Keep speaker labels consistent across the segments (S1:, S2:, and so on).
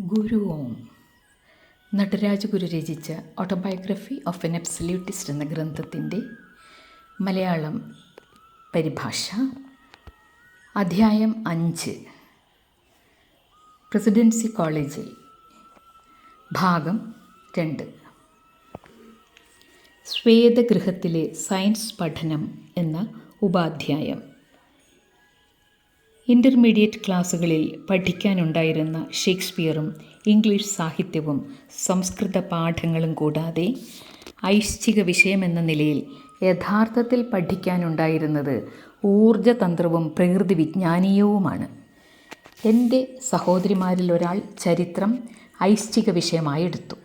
S1: ഗുരു ഓം നടരാജ ഗുരു രചിച്ച autobiography of N എബ്സല്യൂട്ടിസ്റ്റ് എന്ന ഗ്രന്ഥത്തിന്റെ മലയാളം പരിഭാഷ അധ്യായം അഞ്ച്. പ്രസിഡൻസി കോളേജിൽ ഭാഗം രണ്ട്. ശ്വേതഗൃഹത്തിലെ സയൻസ് പഠനം എന്ന ഉപാധ്യായം. ഇന്റർമീഡിയറ്റ് ക്ലാസ്സുകളിൽ പഠിക്കാനുണ്ടായിരുന്ന ഷേക്സ്പിയറും ഇംഗ്ലീഷ് സാഹിത്യവും സംസ്കൃത പാഠങ്ങളും കൂടാതെ ഐശ്ചിക വിഷയമെന്ന നിലയിൽ യഥാർത്ഥത്തിൽ പഠിക്കാനുണ്ടായിരുന്നത് ഊർജതന്ത്രവും പ്രകൃതി വിജ്ഞാനീയവുമാണ്. എന്റെ സഹോദരിമാരിൽ ഒരാൾ ചരിത്രം ഐശ്ചിക വിഷയമായി എടുത്തു.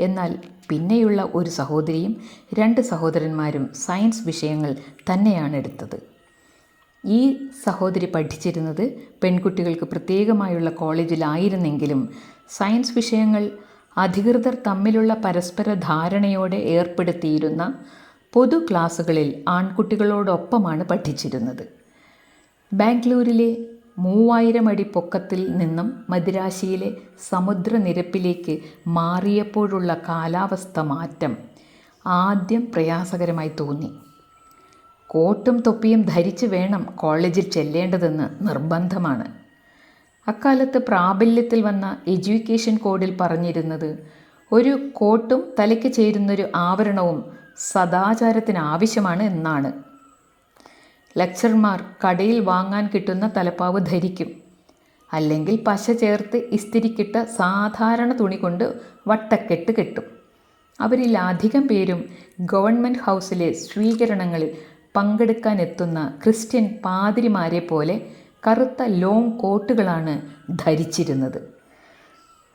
S1: എന്നാൽ പിന്നെയുള്ള ഒരു സഹോദരിയും രണ്ട് സഹോദരന്മാരും സയൻസ് വിഷയങ്ങൾ തന്നെയാണ് എടുത്തത്. ഈ സഹോദരി പഠിച്ചിരുന്നത് പെൺകുട്ടികൾക്ക് പ്രത്യേകമായുള്ള കോളേജിലായിരുന്നെങ്കിലും സയൻസ് വിഷയങ്ങൾ അധികൃതർ തമ്മിലുള്ള പരസ്പര ധാരണയോടെ ഏർപ്പെടുത്തിയിരുന്ന പൊതു ക്ലാസ്സുകളിൽ ആൺകുട്ടികളോടൊപ്പമാണ് പഠിച്ചിരുന്നത്. ബാംഗ്ലൂരിലെ മൂവായിരം അടി പൊക്കത്തിൽ നിന്നും മദിരാശിയിലെ സമുദ്രനിരപ്പിലേക്ക് മാറിയപ്പോഴുള്ള കാലാവസ്ഥ മാറ്റം ആദ്യം പ്രയാസകരമായി തോന്നി. കോട്ടും തൊപ്പിയും ധരിച്ച് വേണം കോളേജിൽ ചെല്ലേണ്ടതെന്ന് നിർബന്ധമാണ്. അക്കാലത്ത് പ്രാബല്യത്തിൽ വന്ന എഡ്യൂക്കേഷൻ കോഡിൽ പറഞ്ഞിരുന്നത് ഒരു കോട്ടും തലയ്ക്ക് ചേരുന്നൊരു ആവരണവും സദാചാരത്തിന് ആവശ്യമാണ് എന്നാണ്. ലക്ചർമാർ കടയിൽ വാങ്ങാൻ കിട്ടുന്ന തലപ്പാവ് ധരിക്കും. അല്ലെങ്കിൽ പശ ചേർത്ത് ഇസ്തിരിക്കിട്ട സാധാരണ തുണി കൊണ്ട് വട്ടക്കെട്ട് കെട്ടും. അവരിൽ അധികം പേരും ഗവൺമെന്റ് ഹൗസിലെ സ്വീകരണങ്ങളിൽ പങ്കെടുക്കാനെത്തുന്ന ക്രിസ്ത്യൻ പാതിരിമാരെ പോലെ കറുത്ത ലോങ് കോട്ടുകളാണ് ധരിച്ചിരുന്നത്.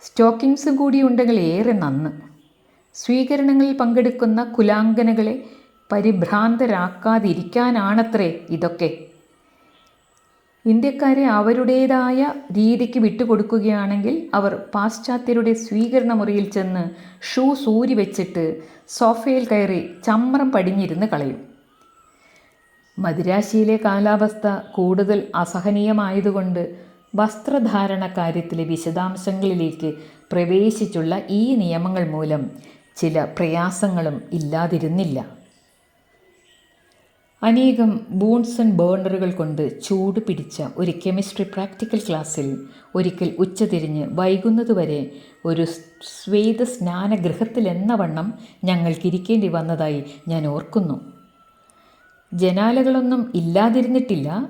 S1: സ്റ്റോക്കിങ്സും കൂടി ഉണ്ടെങ്കിൽ ഏറെ നന്ന്. സ്വീകരണങ്ങളിൽ പങ്കെടുക്കുന്ന കുലാങ്കനകളെ പരിഭ്രാന്തരാക്കാതിരിക്കാനാണത്രേ ഇതൊക്കെ. ഇന്ത്യക്കാരെ അവരുടേതായ രീതിക്ക് വിട്ടുകൊടുക്കുകയാണെങ്കിൽ അവർ പാശ്ചാത്യരുടെ സ്വീകരണ മുറിയിൽ ചെന്ന് ഷൂ സൂരി വെച്ചിട്ട് സോഫയിൽ കയറി ചമ്രം പടിഞ്ഞിരുന്ന് കളയും. മദിരാശിയിലെ കാലാവസ്ഥ കൂടുതൽ അസഹനീയമായതുകൊണ്ട് വസ്ത്രധാരണ കാര്യത്തിലെ വിശദാംശങ്ങളിലേക്ക് പ്രവേശിച്ചുള്ള ഈ നിയമങ്ങൾ മൂലം ചില പ്രയാസങ്ങളും ഇല്ലാതിരുന്നില്ല. അനേകം ആൻഡ് ബേണറുകൾ കൊണ്ട് ചൂട് പിടിച്ച ഒരു കെമിസ്ട്രി പ്രാക്ടിക്കൽ ക്ലാസ്സിൽ ഒരിക്കൽ ഉച്ചതിരിഞ്ഞ് വൈകുന്നതുവരെ ഒരു സ്വേത സ്നാനഗൃഹത്തിലെന്ന വണ്ണം ഞങ്ങൾക്കിരിക്കേണ്ടി വന്നതായി ഞാൻ ഓർക്കുന്നു. ജനാലകളൊന്നും ഇല്ലാതിരുന്നിട്ടില്ല.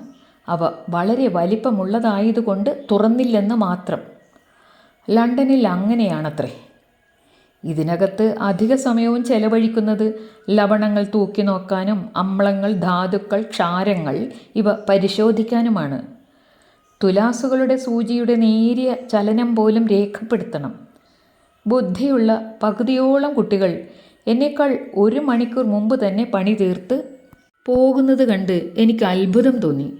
S1: അവ വളരെ വലിപ്പമുള്ളതായതുകൊണ്ട് തുറന്നില്ലെന്ന് മാത്രം. ലണ്ടനിൽ അങ്ങനെയാണത്രേ. ഇതിനകത്ത് അധിക സമയവും ചെലവഴിക്കുന്നത് ലവണങ്ങൾ തൂക്കി നോക്കാനും അമ്ലങ്ങൾ ധാതുക്കൾ ക്ഷാരങ്ങൾ ഇവ പരിശോധിക്കാനുമാണ്. തുലാസുകളുടെ സൂചിയുടെ നേരിയ ചലനം പോലും രേഖപ്പെടുത്തണം. ബുദ്ധിയുള്ള പകുതിയോളം കുട്ടികൾ എന്നേക്കാൾ ഒരു മണിക്കൂർ മുമ്പ് തന്നെ പണി തീർത്ത് പോകുന്നത് കണ്ട് എനിക്ക് അത്ഭുതം തോന്നി.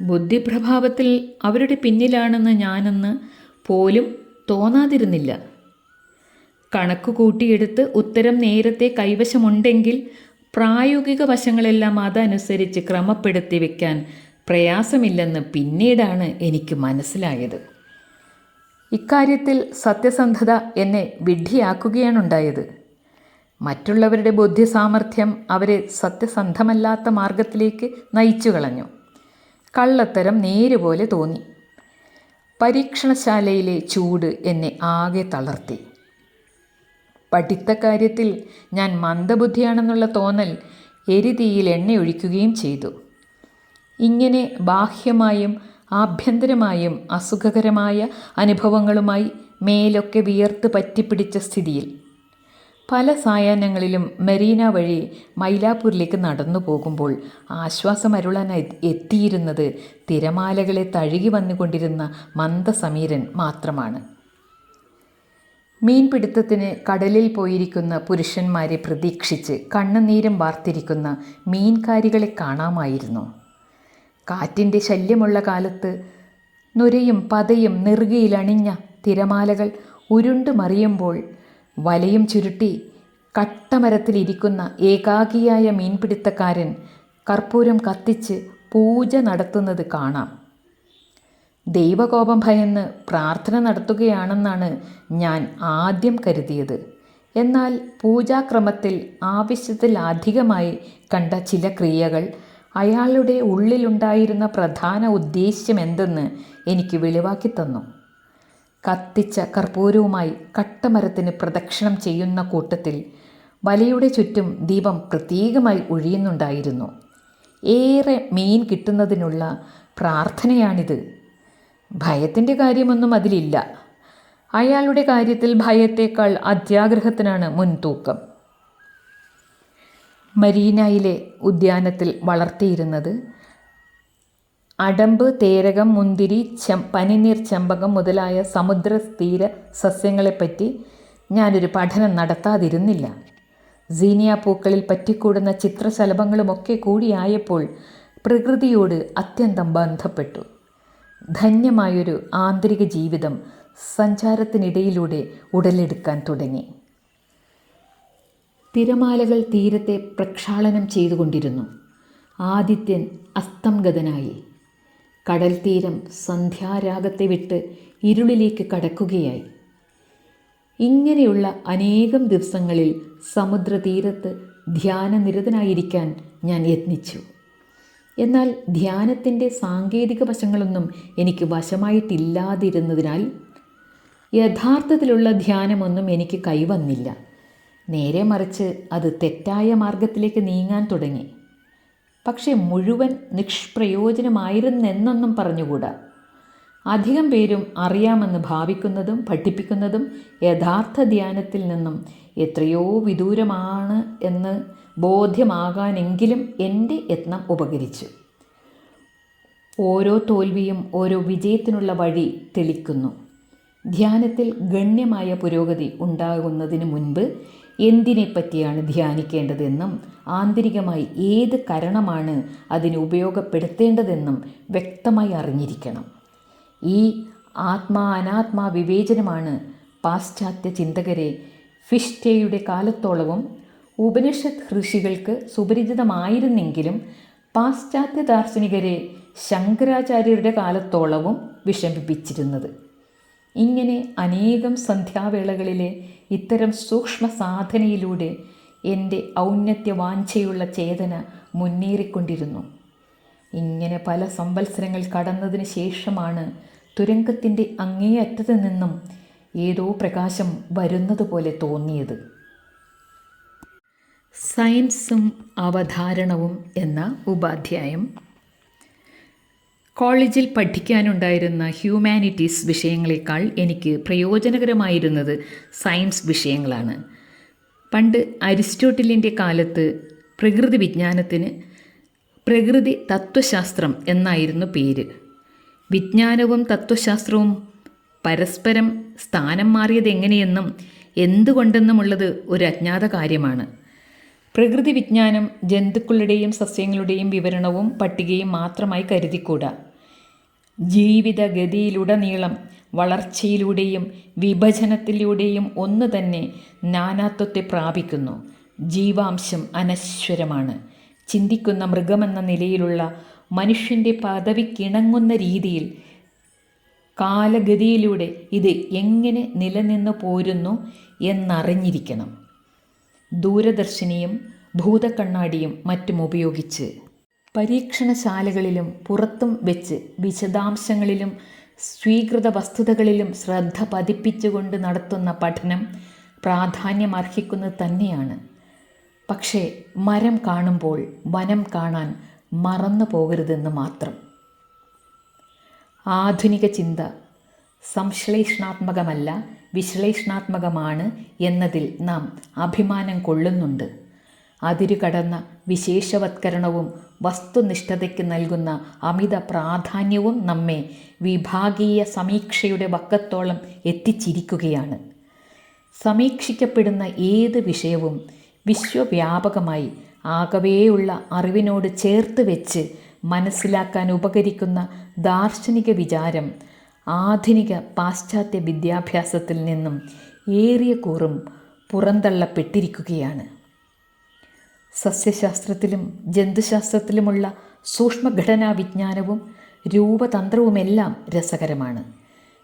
S1: ബുദ്ധിപ്രഭാവത്തിൽ അവരുടെ പിന്നിലാണെന്ന് ഞാനെന്ന് പോലും തോന്നാതിരുന്നില്ല. കണക്ക് കൂട്ടിയെടുത്ത് ഉത്തരം നേരത്തെ കൈവശമുണ്ടെങ്കിൽ പ്രായോഗിക വശങ്ങളെല്ലാം അതനുസരിച്ച് ക്രമപ്പെടുത്തി വെക്കാൻ പ്രയാസമില്ലെന്ന് പിന്നീടാണ് എനിക്ക് മനസ്സിലായത്. ഇക്കാര്യത്തിൽ സത്യസന്ധത എന്നെ വിഡ്ഢിയാക്കുകയാണുണ്ടായത്. മറ്റുള്ളവരുടെ ബുദ്ധി സാമർഥ്യം അവരെ സത്യസന്ധമല്ലാത്ത മാർഗത്തിലേക്ക് നയിച്ചു കളഞ്ഞു. കള്ളത്തരം നേരുപോലെ തോന്നി. പരീക്ഷണശാലയിലെ ചൂട് എന്നെ ആകെ തളർത്തി. പഠിത്തക്കാര്യത്തിൽ ഞാൻ മന്ദബുദ്ധിയാണെന്നുള്ള തോന്നൽ എരിതീയിൽ എണ്ണയൊഴിക്കുകയും ചെയ്തു. ഇങ്ങനെ ബാഹ്യമായും ആഭ്യന്തരമായും അസുഖകരമായ അനുഭവങ്ങളുമായി മേലൊക്കെ വിയർത്ത് പറ്റിപ്പിടിച്ച സ്ഥിതിയിൽ പല സായാഹ്നങ്ങളിലും മെറീന വഴി മൈലാപ്പൂരിലേക്ക് നടന്നു പോകുമ്പോൾ ആശ്വാസമരുളാനായി എത്തിയിരുന്നത് തിരമാലകളെ തഴുകി വന്നുകൊണ്ടിരുന്ന മന്ദസമീരൻ മാത്രമാണ്. മീൻപിടുത്തത്തിന് കടലിൽ പോയിരിക്കുന്ന പുരുഷന്മാരെ പ്രതീക്ഷിച്ച് കണ്ണുനീരം വാർത്തിരിക്കുന്ന മീൻകാരികളെ കാണാമായിരുന്നു. കാറ്റിന്റെ ശല്യമുള്ള കാലത്ത് നുരയും പതയും നെറുകയിലണിഞ്ഞ തിരമാലകൾ ഉരുണ്ടു മറിയുമ്പോൾ വലയും ചുരുട്ടി കട്ടമരത്തിലിരിക്കുന്ന ഏകാഗിയായ മീൻപിടുത്തക്കാരൻ കർപ്പൂരം കത്തിച്ച് പൂജ നടത്തുന്നത് കാണാം. ദൈവകോപം ഭയന്ന് പ്രാർത്ഥന നടത്തുകയാണെന്നാണ് ഞാൻ ആദ്യം കരുതിയത്. എന്നാൽ പൂജാക്രമത്തിൽ ആവശ്യത്തിലധികമായി കണ്ട ചില ക്രിയകൾ അയാളുടെ ഉള്ളിലുണ്ടായിരുന്ന പ്രധാന ഉദ്ദേശ്യം എന്തെന്ന് എനിക്ക് വെളിവാക്കി തന്നു. കത്തിച്ച കർപ്പൂരവുമായി കട്ടമരത്തിന് പ്രദക്ഷിണം ചെയ്യുന്ന കൂട്ടത്തിൽ വലയുടെ ചുറ്റും ദീപം പ്രത്യേകമായി ഒഴിയുന്നുണ്ടായിരുന്നു. ഏറെ മീൻ കിട്ടുന്നതിനുള്ള പ്രാർത്ഥനയാണിത്. ഭയത്തിന്റെ കാര്യമൊന്നും അതിലില്ല. അയാളുടെ കാര്യത്തിൽ ഭയത്തേക്കാൾ അത്യാഗ്രഹത്തിനാണ് മുൻതൂക്കം. മരീനയിലെ ഉദ്യാനത്തിൽ വളർത്തിയിരുന്നത് അടമ്പ് തേരകം മുന്തിരി ചം പനിനീർ ചെമ്പകം മുതലായ സമുദ്രതീര സസ്യങ്ങളെപ്പറ്റി ഞാനൊരു പഠനം നടത്താതിരുന്നില്ല. സീനിയ പൂക്കളിൽ പറ്റിക്കൂടുന്ന ചിത്രശലഭങ്ങളുമൊക്കെ കൂടിയായപ്പോൾ പ്രകൃതിയോട് അത്യന്തം ബന്ധപ്പെട്ടു. ധന്യമായൊരു ആന്തരിക ജീവിതം സഞ്ചാരത്തിനിടയിലൂടെ ഉടലെടുക്കാൻ തുടങ്ങി. തിരമാലകൾ തീരത്തെ പ്രക്ഷാളനം ചെയ്തുകൊണ്ടിരുന്നു. ആദിത്യൻ അസ്തംഗതനായി. കടൽ തീരം സന്ധ്യാരാഗത്തെ വിട്ട് ഇരുളിലേക്ക് കടക്കുകയായി. ഇങ്ങനെയുള്ള അനേകം ദിവസങ്ങളിൽ സമുദ്രതീരത്ത് ധ്യാനനിരതനായിരിക്കാൻ ഞാൻ യത്നിച്ചു. എന്നാൽ ധ്യാനത്തിന്റെ സാങ്കേതിക വശങ്ങളൊന്നും എനിക്ക് വശമായിട്ടില്ലാതിരുന്നതിനാൽ യഥാർത്ഥത്തിലുള്ള ധ്യാനമൊന്നും എനിക്ക് കൈവന്നില്ല. നേരെ മറിച്ച് അത് തെറ്റായ മാർഗത്തിലേക്ക് നീങ്ങാൻ തുടങ്ങി. പക്ഷെ മുഴുവൻ നിഷ്പ്രയോജനമായിരുന്നെന്നൊന്നും പറഞ്ഞുകൂടാ. അധികം പേരും അറിയാമെന്ന് ഭാവിക്കുന്നതും പഠിപ്പിക്കുന്നതും യഥാർത്ഥ ധ്യാനത്തിൽ നിന്നും എത്രയോ വിദൂരമാണ് എന്ന് ബോധ്യമാകാനെങ്കിലും എന്റെ യത്നം ഉപകരിച്ചു. ഓരോ തോൽവിയും ഓരോ വിജയത്തിനുള്ള വഴി തെളിക്കുന്നു. ധ്യാനത്തിൽ ഗണ്യമായ പുരോഗതി ഉണ്ടാകുന്നതിന് മുൻപ് എന്തിനെപ്പറ്റിയാണ് ധ്യാനിക്കേണ്ടതെന്നും ആന്തരികമായി ഏത് കരണമാണ് അതിന് ഉപയോഗപ്പെടുത്തേണ്ടതെന്നും വ്യക്തമായി അറിഞ്ഞിരിക്കണം. ഈ ആത്മാ അനാത്മാ വിവേചനമാണ് പാശ്ചാത്യ ചിന്തകരെ ഫിഷ്ടയുടെ കാലത്തോളവും ഉപനിഷത്ത് ഋഷികൾക്ക് സുപരിചിതമായിരുന്നെങ്കിലും പാശ്ചാത്യ ദാർശനികരെ ശങ്കരാചാര്യരുടെ കാലത്തോളവും വിഷമിപ്പിച്ചിരുന്നത്. ഇങ്ങനെ അനേകം സന്ധ്യാവേളകളിലെ ഇത്തരം സൂക്ഷ്മ സാധനയിലൂടെ എന്റെ ഔന്നത്യവാഞ്ചയുള്ള ചേതന മുന്നേറിക്കൊണ്ടിരുന്നു. ഇങ്ങനെ പല സംവത്സരങ്ങൾ കടന്നതിന് ശേഷമാണ് തുരങ്കത്തിന്റെ അങ്ങേയറ്റത്തു നിന്നും ഏതോ പ്രകാശം വരുന്നത് പോലെ തോന്നിയത്. സയൻസും അവധാരണവും എന്ന ഉപാധ്യായം കോളേജിൽ പഠിക്കാനുണ്ടായിരുന്ന ഹ്യൂമാനിറ്റീസ് വിഷയങ്ങളെക്കാൾ എനിക്ക് പ്രയോജനകരമായിരുന്നത് സയൻസ് വിഷയങ്ങളാണ്. പണ്ട് അരിസ്റ്റോട്ടിലിന്റെ കാലത്ത് പ്രകൃതി വിജ്ഞാനത്തിന് പ്രകൃതി തത്വശാസ്ത്രം എന്നായിരുന്നു പേര്. വിജ്ഞാനവും തത്വശാസ്ത്രവും പരസ്പരം സ്ഥാനം മാറിയത് എങ്ങനെയെന്നും എന്തുകൊണ്ടെന്നുമുള്ളത് ഒരു അജ്ഞാത കാര്യമാണ്. പ്രകൃതി വിജ്ഞാനം ജന്തുക്കളുടെയും സസ്യങ്ങളുടെയും വിവരണവും പട്ടികയും മാത്രമായി കരുതിക്കൂടാ. ജീവിതഗതിയിലുടനീളം വളർച്ചയിലൂടെയും വിഭജനത്തിലൂടെയും ഒന്ന് തന്നെ നാനാത്വത്തെ പ്രാപിക്കുന്നു. ജീവാംശം അനശ്വരമാണ്. ചിന്തിക്കുന്ന മൃഗമെന്ന നിലയിലുള്ള മനുഷ്യന്റെ പദവിക്കിണങ്ങുന്ന രീതിയിൽ കാലഗതിയിലൂടെ ഇത് എങ്ങനെ നിലനിന്നു പോരുന്നു എന്നറിഞ്ഞിരിക്കണം. ദൂരദർശിനിയും ഭൂതക്കണ്ണാടിയും മറ്റും ഉപയോഗിച്ച് പരീക്ഷണശാലകളിലും പുറത്തും വെച്ച് വിശദാംശങ്ങളിലും സ്വീകൃത വസ്തുതകളിലും ശ്രദ്ധ പതിപ്പിച്ചുകൊണ്ട് നടത്തുന്ന പഠനം പ്രാധാന്യമർഹിക്കുന്നത് തന്നെയാണ്. പക്ഷേ മരം കാണുമ്പോൾ വനം കാണാൻ മറന്നു പോകരുതെന്ന് മാത്രം. ആധുനിക ചിന്ത സംശ്ലേഷണാത്മകമല്ല വിശ്ലേഷണാത്മകമാണ് എന്നതിൽ നാം അഭിമാനം കൊള്ളുന്നുണ്ട്. അതിരുകടന്ന വിശേഷവത്കരണവും വസ്തുനിഷ്ഠതയ്ക്ക് നൽകുന്ന അമിത പ്രാധാന്യവും നമ്മെ വിഭാഗീയ സമീക്ഷയുടെ വക്കത്തോളം എത്തിച്ചിരിക്കുകയാണ്. സമീക്ഷിക്കപ്പെടുന്ന ഏത് വിഷയവും വിശ്വവ്യാപകമായി ആകവേയുള്ള അറിവിനോട് ചേർത്ത് വെച്ച് മനസ്സിലാക്കാൻ ഉപകരിക്കുന്ന ദാർശനിക വിചാരം ആധുനിക പാശ്ചാത്യ വിദ്യാഭ്യാസത്തിൽ നിന്നും ഏറിയ കൂറും പുറന്തള്ളപ്പെട്ടിരിക്കുകയാണ്. സസ്യശാസ്ത്രത്തിലും ജന്തുശാസ്ത്രത്തിലുമുള്ള സൂക്ഷ്മഘടനാ വിജ്ഞാനവും രൂപതന്ത്രവുമെല്ലാം രസകരമാണ്.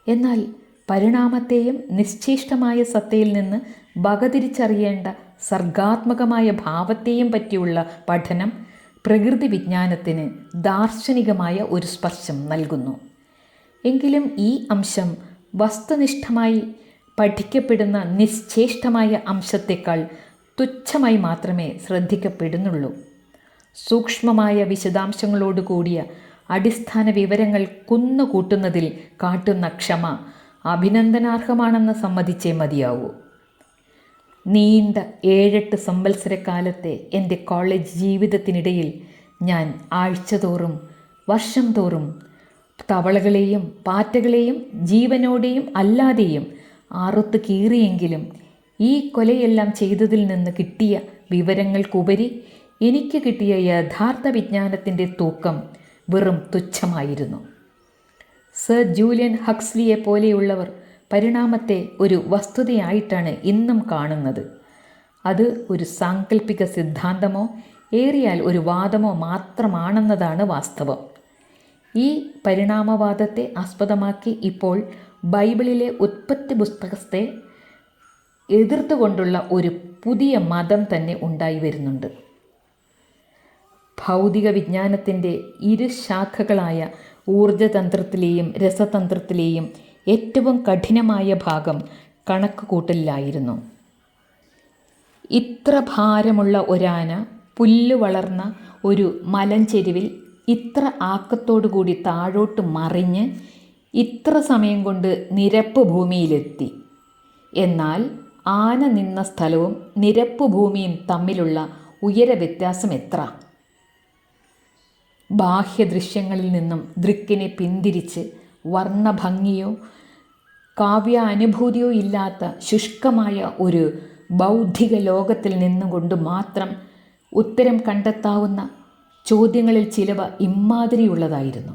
S1: എന്നാൽ പരിണാമത്തെയും നിശ്ചേഷ്ടമായ സത്തയിൽ നിന്ന് വകതിരിച്ചറിയേണ്ട സർഗാത്മകമായ ഭാവത്തെയും പറ്റിയുള്ള പഠനം പ്രകൃതി വിജ്ഞാനത്തിന് ദാർശനികമായ ഒരു സ്പർശം നൽകുന്നു. എങ്കിലും ഈ അംശം വസ്തുനിഷ്ഠമായി പഠിക്കപ്പെടുന്ന നിശ്ചേഷ്ടമായ അംശത്തേക്കാൾ തുച്ഛമായി മാത്രമേ ശ്രദ്ധിക്കപ്പെടുന്നുള്ളൂ. സൂക്ഷ്മമായ വിശദാംശങ്ങളോട് കൂടിയ അടിസ്ഥാന വിവരങ്ങൾ കുന്നുകൂട്ടുന്നതിൽ കാട്ടുന്ന ക്ഷമ അഭിനന്ദനാർഹമാണെന്ന് സമ്മതിച്ചേ മതിയാവൂ. നീണ്ട ഏഴെട്ട് സംവത്സരക്കാലത്തെ എന്റെ കോളേജ് ജീവിതത്തിനിടയിൽ ഞാൻ ആഴ്ചതോറും വർഷം തോറും തവളകളെയും പാറ്റകളെയും ജീവനോടെയും അല്ലാതെയും ആറുത്ത് കീറിയെങ്കിലും ഈ കൊലയെല്ലാം ചെയ്തതിൽ നിന്ന് കിട്ടിയ വിവരങ്ങൾക്കുപരി എനിക്ക് കിട്ടിയ യഥാർത്ഥ വിജ്ഞാനത്തിന്റെ തൂക്കം വെറും തുച്ഛമായിരുന്നു. സർ ജൂലിയൻ ഹക്സ്ലിയെ പോലെയുള്ളവർ പരിണാമത്തെ ഒരു വസ്തുതയായിട്ടാണ് ഇന്നും കാണുന്നത്. അത് ഒരു സാങ്കല്പിക സിദ്ധാന്തമോ ഏറിയാൽ ഒരു വാദമോ മാത്രമാണെന്നതാണ് വാസ്തവം. ഈ പരിണാമവാദത്തെ ആസ്പദമാക്കി ഇപ്പോൾ ബൈബിളിലെ ഉത്പത്തി പുസ്തകത്തെ എതിർത്തുകൊണ്ടുള്ള ഒരു പുതിയ മതം തന്നെ ഉണ്ടായി വരുന്നുണ്ട്. ഭൗതിക വിജ്ഞാനത്തിന്റെ ഇരു ശാഖകളായ ഊർജതന്ത്രത്തിലെയും രസതന്ത്രത്തിലെയും ഏറ്റവും കഠിനമായ ഭാഗം കണക്ക് കൂട്ടലിലായിരുന്നു ഇത്ര ഭാരമുള്ള ഒരാന പുല്ല് വളർന്ന ഒരു മലഞ്ചെരുവിൽ ഇത്ര ആക്കത്തോടുകൂടി താഴോട്ട് മറിഞ്ഞ് ഇത്ര സമയം കൊണ്ട് നിരപ്പ് ഭൂമിയിലെത്തി. എന്നാൽ ആന നിന്ന സ്ഥലവും നിരപ്പ് ഭൂമിയും തമ്മിലുള്ള ഉയര വ്യത്യാസം എത്ര? ബാഹ്യദൃശ്യങ്ങളിൽ നിന്നും ദൃക്കിനെ പിന്തിരിച്ച് വർണഭംഗിയോ കാവ്യാനുഭൂതിയോ ഇല്ലാത്ത ശുഷ്കമായ ഒരു ബൗദ്ധിക ലോകത്തിൽ നിന്നുകൊണ്ട് മാത്രം ഉത്തരം കണ്ടെത്താവുന്ന ചോദ്യങ്ങളിൽ ചിലവ ഇമ്മാതിരിയുള്ളതായിരുന്നു.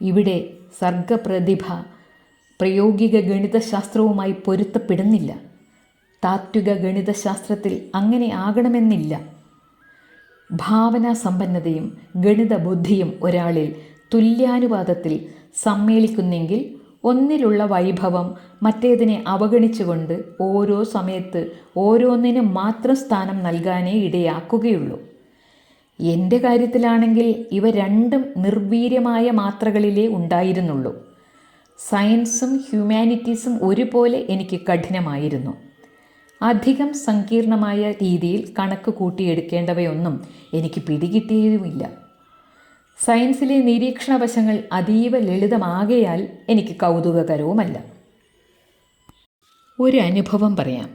S1: ഇവിടെ സർഗപ്രതിഭ പ്രയോഗിക ഗണിതശാസ്ത്രവുമായി പൊരുത്തപ്പെടുന്നില്ല. താത്വിക ഗണിതശാസ്ത്രത്തിൽ അങ്ങനെ ആകണമെന്നില്ല. ഭാവനാസമ്പന്നതയും ഗണിത ബുദ്ധിയും ഒരാളിൽ തുല്യാനുപാതത്തിൽ സമ്മേളിക്കുന്നെങ്കിൽ ഒന്നിലുള്ള വൈഭവം മറ്റേതിനെ അവഗണിച്ചുകൊണ്ട് ഓരോ സമയത്ത് ഓരോന്നിനും മാത്രം സ്ഥാനം നൽകാനേ ഇടയാക്കുകയുള്ളൂ. എന്റെ കാര്യത്തിലാണെങ്കിൽ ഇവ രണ്ടും നിർവീര്യമായ മാത്രകളിലേ ഉണ്ടായിരുന്നുള്ളൂ. സയൻസും ഹ്യൂമാനിറ്റീസും ഒരുപോലെ എനിക്ക് കഠിനമായിരുന്നു. അധികം സങ്കീർണമായ രീതിയിൽ കണക്ക് കൂട്ടിയെടുക്കേണ്ടവയൊന്നും എനിക്ക് പിടികിട്ടിയതുമില്ല സയൻസിലെ നിരീക്ഷണവശങ്ങൾ അതീവ ലളിതമാകയാൽ എനിക്ക് കൗതുകകരവുമല്ല. ഒരു അനുഭവം പറയാം.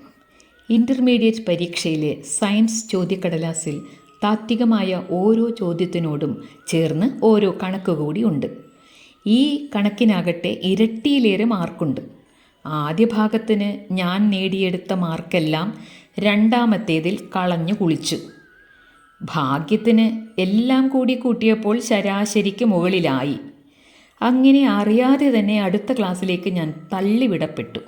S1: ഇന്റർമീഡിയറ്റ് പരീക്ഷയിലെ സയൻസ് ചോദ്യക്കടലാസിൽ താത്വികമായ ഓരോ ചോദ്യത്തിനോടും ചേർന്ന് ഓരോ കണക്ക് കൂടി ഉണ്ട്. ഈ കണക്കിനാകട്ടെ ഇരട്ടിയിലേറെ മാർക്കുണ്ട്. ആദ്യ ഭാഗത്തിന് ഞാൻ നേടിയെടുത്ത മാർക്കെല്ലാം രണ്ടാമത്തേതിൽ കളഞ്ഞു കുളിച്ചു. ഭാഗ്യത്തിന് എല്ലാം കൂടി കൂട്ടിയപ്പോൾ ശരാശരിക്ക് മുകളിലായി. അങ്ങനെ അറിയാതെ തന്നെ അടുത്ത ക്ലാസ്സിലേക്ക് ഞാൻ തള്ളിവിടപ്പെട്ടു.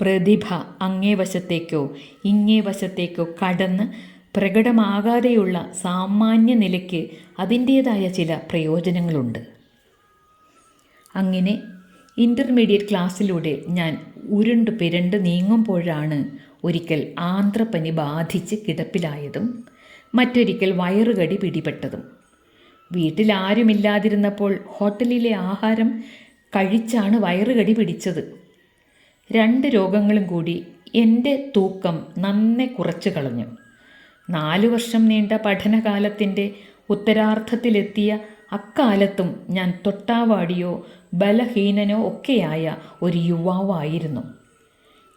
S1: പ്രതിഭ അങ്ങേ വശത്തേക്കോ ഇങ്ങേ വശത്തേക്കോ കടന്ന് പ്രകടമാകാതെയുള്ള സാമാന്യ നിലയ്ക്ക് അതിന്റേതായ ചില പ്രയോജനങ്ങളുണ്ട്. അങ്ങനെ ഇന്റർമീഡിയറ്റ് ക്ലാസ്സിലൂടെ ഞാൻ ഉരുണ്ട് പിരണ്ട് നീങ്ങുമ്പോഴാണ് ഒരിക്കൽ ആന്ധ്രപ്പനി ബാധിച്ച് കിടപ്പിലായതും മറ്റൊരിക്കൽ വയറുകടി പിടിപെട്ടതും. വീട്ടിലാരുമില്ലാതിരുന്നപ്പോൾ ഹോട്ടലിലെ ആഹാരം കഴിച്ചാണ് വയറുകടി പിടിച്ചത്. രണ്ട് രോഗങ്ങളും കൂടി എന്റെ തൂക്കം നന്നെ കുറച്ചു കളഞ്ഞു. നാലു വർഷം നീണ്ട പഠനകാലത്തിന്റെ ഉത്തരാർത്ഥത്തിലെത്തിയ അക്കാലത്തും ഞാൻ തൊട്ടാവാടിയോ ബലഹീനനോ ഒക്കെയായ ഒരു യുവാവായിരുന്നു.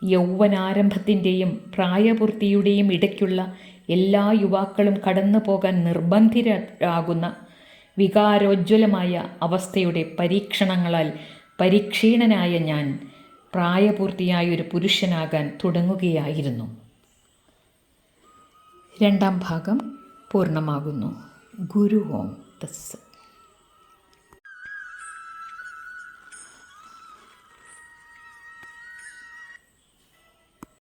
S1: യൗവനാരംഭത്തിന്റെയും പ്രായപൂർത്തിയുടെയും ഇടയ്ക്കുള്ള എല്ലാ യുവാക്കളും കടന്നു പോകാൻ നിർബന്ധിതരാകുന്ന വികാരോജ്വലമായ അവസ്ഥയുടെ പരീക്ഷണങ്ങളാൽ പരീക്ഷീണനായ ഞാൻ പ്രായപൂർത്തിയായ ഒരു പുരുഷനാകാൻ തുടങ്ങുകയായിരുന്നു. രണ്ടാം ഭാഗം പൂർണമാകുന്നു. ഗുരു ഓം തസ്സ